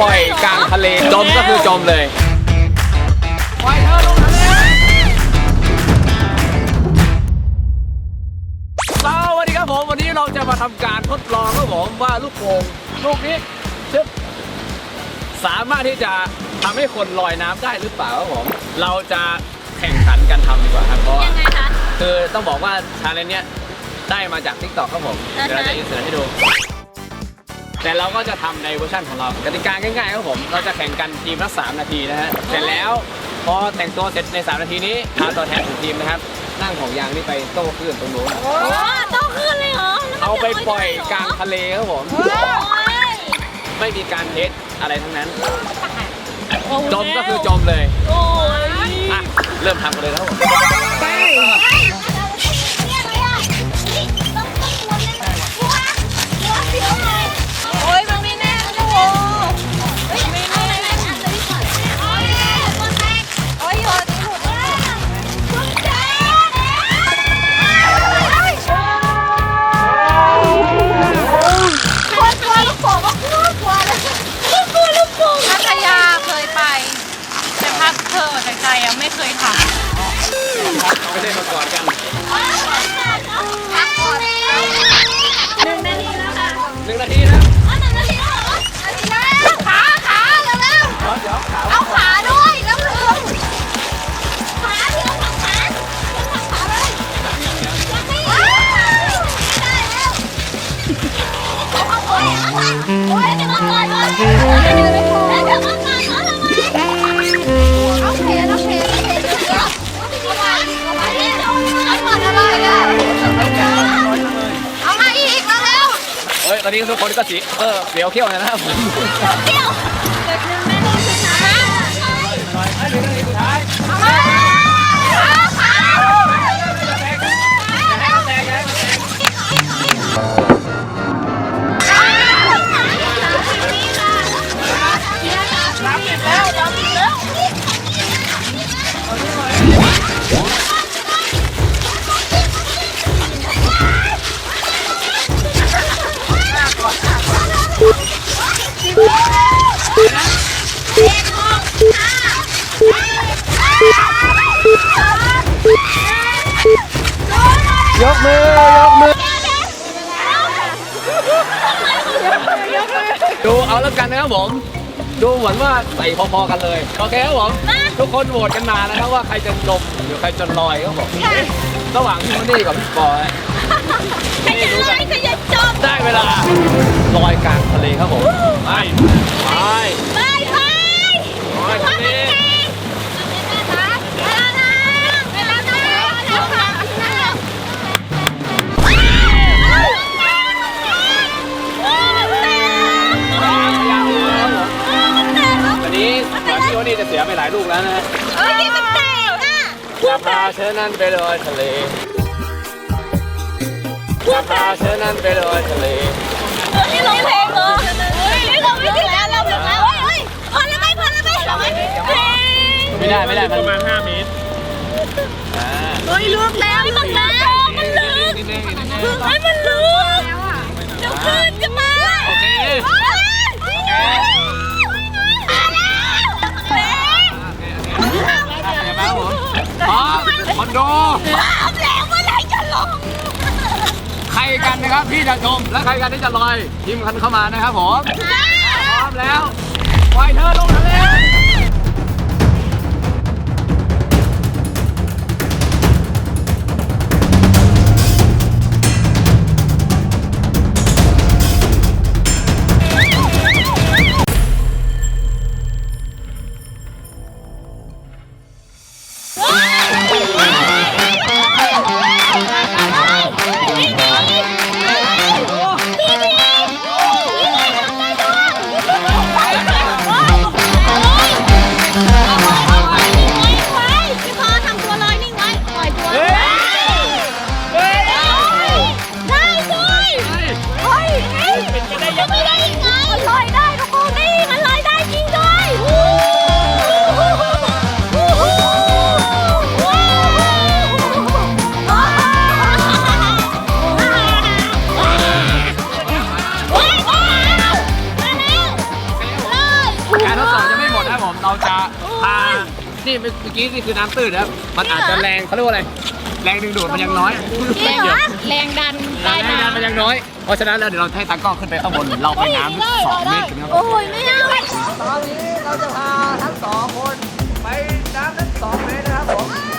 ปล่อยกลางทะเล จมก็คือจมเลยปล่อยเธอลงทะเลสวัสดีครับผม วันนี้เราจะมาทำการทดลองครับผมว่าลูกโป่งลูกนี้ชึบสามารถที่จะทำให้คนลอยน้ำได้หรือเปล่าครับผม เราจะแข่งขันกันทำดีกว่าครับเพราะว่ายังไงคะ คือต้องบอกว่าชาเลนจ์เนี้ยได้มาจาก t ิ k t o k ครับผมอ่าฮะเดี๋ยวเราจะอินเสิร์ตให้ดู แต่เราก็จะทำในเวอร์ชันของเรากติกาง่ายๆครับผม เราจะแข่งกันทีมละ3นาทีนะฮะเสร็จแล้วพอแต่งตัวเสร็จใน 3 นาทีนี้พาตัวแทนของทีมนะครับ นั่งของยางนี่ไปโต้คลื่นตรงนู้นโอ้โตขึ้นเลยเหรอแล้วมันเอาไปจะปล่อยด้เหรกลางทะเลครับผมโอ้ยไม่มีการเทสอะไรทั้งนั้นโอ้ยจมก็คือจมเลยโอ้ยอะเริ่มทำกันเลยครับผม เฮ้ย ตอนนี้ทุกคนก็สีเออเสียวเขี้ยวนะครับเดี๋ยวเกิดหนึ่งนาทีสุดนึ่งนา ดูเอาแล้วกันนะครับผม ดูเหมือนว่าใส่พอๆกันเลย โอเคครับผม ทุกคนโหวตกันมานะครับว่าใครจะจมหรือใครจะลอยครับผมระหว่างพี่มันนี่กับพี่ปอยใครจะลอยใครจะจมได้เวลาลอยกลางทะเลครับผม ไป ไป เสียไปหลายลูกแล้วนะจะพาเธอนั้นไปลอยทะเลจะพาเธอนั้นไปลอยทะเลไม่ได้ไม่ได้มันประมาณ5เมตรอ่าเฮ้ยลึกแล้วลึกแล้วมันลึกนิดนึงนิดนึงให้มันลึก ดเอาแล้วเมื่อไหร่จะลง ใครกันนะครับพี่จะชม และใครกันที่จะลอยทีมกันเข้ามานะครับผม พร้อมแล้วปล่อยเธอลงทะเล นี่เมื่อกี้นี่คือน้ำตื้นนะครับ มันอาจจะแรงเขาเรียกว่าอะไร แรงดึงดูดมันยังน้อยจริงเหรอแรงดันแรใต้งดึงน้ดันมันยังน้อย เพราะฉะนั้นแล้วเดี๋ยวเราให้ตากล้องขึ้นไปข้างบน เราไปน้ำลึกสองเมตรถึงครับโอ้ยไม่เอาตอนนี้เราจะพาทั้งสองคนไปน้ำลึกสองเมตรนะครับผมไม่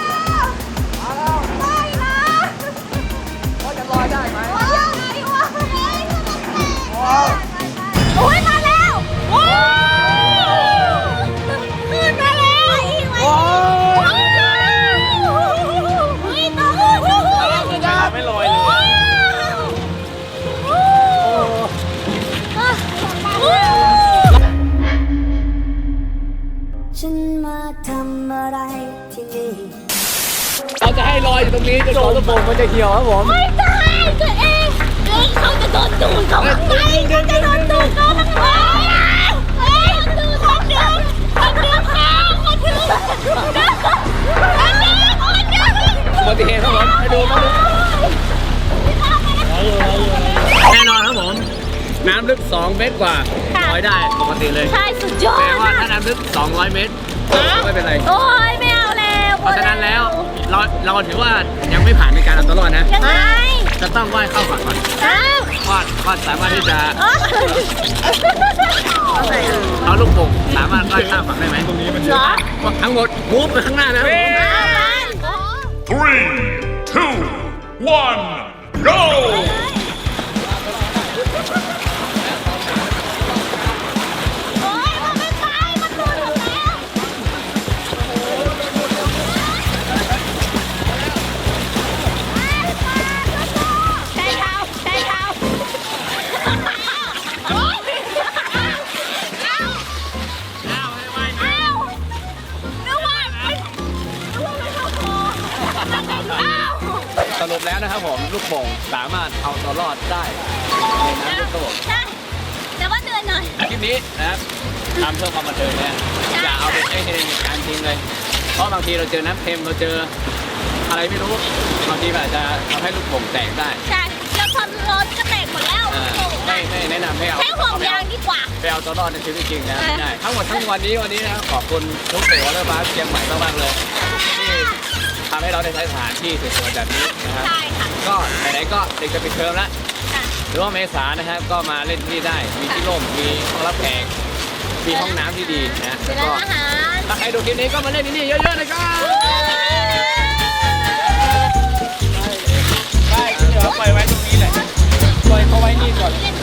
อยอยู่ตรงนี้จนกว่าลูกโป่งมันจะเหี่ยวครับผมไม่ได้ตัวเองเองเขาจะโดนดูดเขาไปเขาจะโดนดูดเขาทั้งหมดเฮ้ยดูเขาดึงเขาดึงเขาเขาดึงเขาดึงเขาดึงเขาดึงอุบัติเหตุครับผมให้ดูมาดูแน่นอนครับผม น้ำลึก 2 เมตรกว่าลอยได้ปกติเลย ใช่ สุดยอดแต่ว่าถ้าน้ำลึก 200 เมตร ไม่เป็นไร โอ้ยไม่เอาแล้วเพราะฉะนั้นแล้ว เราเราถือว่ายังไม่ผ่านในการเอาตัวรอดนะ ยังไงจะต้องว่ายเข้าฝั่งก่อนอ้าวว่าว่าสามารถที่จะอ๋อเอาลูกโป่งสามารถว่ายข้ามฝั่งได้ไหมตรงนี้มันเหรอทั้งหมดมูฟไปข้างหน้านะ Three, two, one, go! สรุปแล้วนะครับผมลูกโป่งสามารถเอาตัวรอดได้ในน้ำลึกครับผมใช่แต่ว่าเตือนหน่อย คลิปนี้นะครับทำเพื่อความบันเทิงเนี่ยใช่อย่าเอาไปใช้ในการจริงเลย เพราะบางทีเราเจอน้ำเค็มเราเจออะไรไม่รู้บางทีมันอาจจะทำให้ลูกโป่งแตกได้ใช่แล้วความร้อนก็แตกหมดแล้วอ่าไม่ไม่แนะนำให้เอา ใช้ห่วงยางดีกว่า ไปเอาตัวรอดในชีวิตจริงนะเออไม่ได้ทั้งหมดทั้งวันนี้วันนี้นะครับขอบคุณทุกเสือและบาสเชียงใหม่มากๆเลยที่ ทำให้เราได้ใช้สถานที่สวยๆแบบนี้นะครับใช่ค่ะก็ไหนๆก็เด็กจะปิดเทอมแล้วค่ะ หรือว่าเมษานะครับก็มาเล่นที่นี่ได้มีที่ร่มมีห้องรับแขกมีห้องน้ำที่ดีนะเดี๋แล้ยววก็ร้านอาหารถ้าใครดูคลิปนี้ก็มาเล่นที่นี่เยอะๆนะครับได้ที่เหลือปล่อยไว้ตรงนี้แหละปล่อยเขาไว้นี่ก่อน เล่น